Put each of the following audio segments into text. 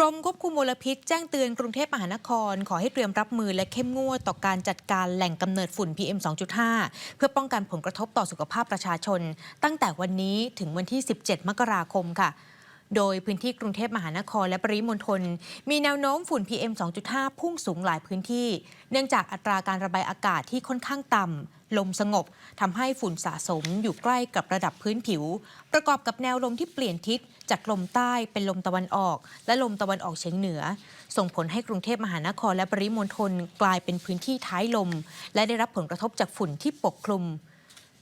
กรมควบคุมมลพิษแจ้งเตือนกรุงเทพมหานคร ขอให้เตรียมรับมือและเข้มงวดต่อการจัดการแหล่งกำเนิดฝุ่น PM 2.5 เพื่อป้องกันผลกระทบต่อสุขภาพประชาชน ตั้งแต่วันนี้ถึงวันที่ 17 มกราคมค่ะ โดยพื้นที่กรุงเทพมหานครและปริมณฑลมีแนวโน้มฝุ่น PM 2.5 พุ่งสูงหลายพื้นที่ เนื่องจากอัตราการระบายอากาศที่ค่อนข้างต่ำลมสงบทำให้ฝุ่นสะสมอยู่ใกล้กับระดับพื้นผิว ประกอบกับแนวลมที่เปลี่ยนทิศจากลมใต้เป็นลมตะวันออก และลมตะวันออกเฉียงเหนือ ส่งผลให้กรุงเทพมหานครและปริมณฑลกลายเป็นพื้นที่ท้ายลม และได้รับผลกระทบจากฝุ่นที่ปกคลุม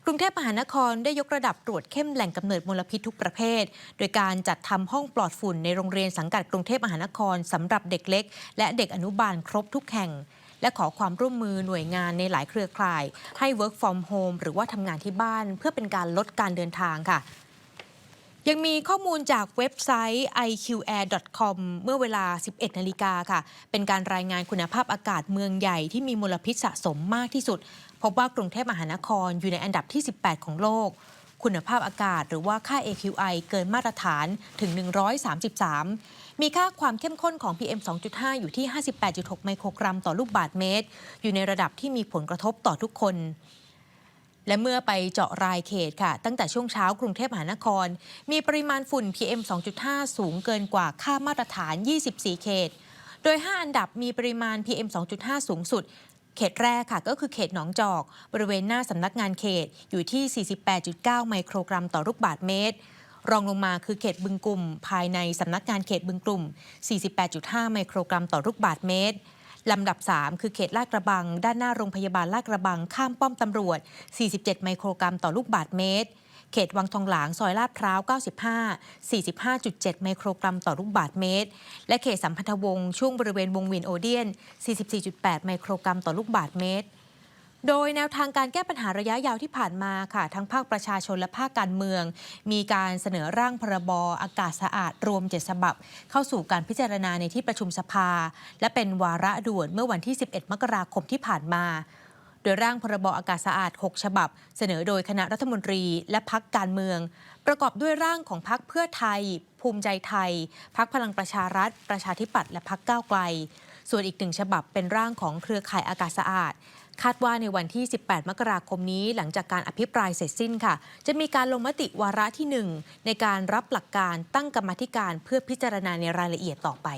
กรุงเทพมหานครได้ยกระดับตรวจเข้มแหล่งกำเนิดมลพิษทุกประเภท โดยการจัดทำห้องปลอดฝุ่นในโรงเรียนสังกัดกรุงเทพมหานครสำหรับเด็กเล็ก และเด็กอนุบาลครบทุกแห่ง และขอความร่วมมือหน่วยงานในหลายเครือข่าย ให้ work from home หรือว่าทำงานที่บ้าน เพื่อเป็นการลดการเดินทางค่ะ ยังมีข้อมูลจากเว็บไซต์ iqair.com เมื่อเวลา 11 นาฬิกาค่ะ เป็นการรายงานคุณภาพอากาศเมืองใหญ่ที่มีมลพิษสะสมมากที่สุด พบว่ากรุงเทพมหานครอยู่ในอันดับที่ 18 ของโลก คุณภาพอากาศหรือว่าค่า AQI เกินมาตรฐานถึง 133 มีค่าความเข้มข้นของ PM 2.5 อยู่ที่ 58.6 ไมโครกรัมต่อลูกบาศก์เมตร อยู่ในระดับที่มีผลกระทบต่อทุกคน และเมื่อไปเจาะรายเขตค่ะ ตั้งแต่ช่วงเช้ากรุงเทพมหานคร มีปริมาณฝุ่น PM 2.5 สูงเกินกว่าค่ามาตรฐาน 24 เขต โดย 5 อันดับมีปริมาณ PM 2.5 สูงสุด เขตแรกค่ะก็คือเขตหนองจอก บริเวณหน้าสำนักงานเขตอยู่ที่ 48.9 ไมโครกรัมต่อลูกบาศก์เมตรรองลงมาคือเขตบึงกลุ่ม ภายในสำนักงานเขตบึงกลุ่ม 48.5 ไมโครกรัมต่อลูกบาศก์เมตร ลำดับ 3 คือเขตลาดกระบัง ด้านหน้าโรงพยาบาลลาดกระบัง ข้ามป้อมตำรวจ 47 ไมโครกรัมต่อลูกบาทเมตร เขตวังทองหลางซอยลาดพร้าว 95 45.7 ไมโครกรัมต่อลูกบาทเมตร และเขตสัมพันธวงศ์ช่วงบริเวณวงเวียนโอเดียน 44.8 ไมโครกรัมต่อลูกบาทเมตร โดยแนวทางการแก้ปัญหาระยะยาวที่ผ่านมาค่ะ ทั้งภาคประชาชนและภาคการเมือง มีการเสนอร่างพรบอากาศสะอาดรวม 7 ฉบับ เข้าสู่การพิจารณาในที่ประชุมสภา และเป็นวาระด่วนเมื่อวันที่ 11 มกราคมที่ผ่านมา โดยร่างพรบอากาศสะอาด 6 ฉบับ เสนอโดยคณะรัฐมนตรีและพักการเมือง ประกอบด้วยร่างของพักเพื่อไทย ภูมิใจไทย พักพลังประชารัฐ ประชาธิปัตย์และพักก้าวไกล ส่วนอีกหนึ่งฉบับเป็นร่างของเครือข่ายอากาศสะอาด คาดว่าในวันที่ 18 มกราคมนี้ หลังจากการอภิปรายเสร็จสิ้นค่ะ จะมีการลงมติวาระที่ 1 ในการรับหลักการตั้งกรรมธิการเพื่อพิจารณาในรายละเอียดต่อไป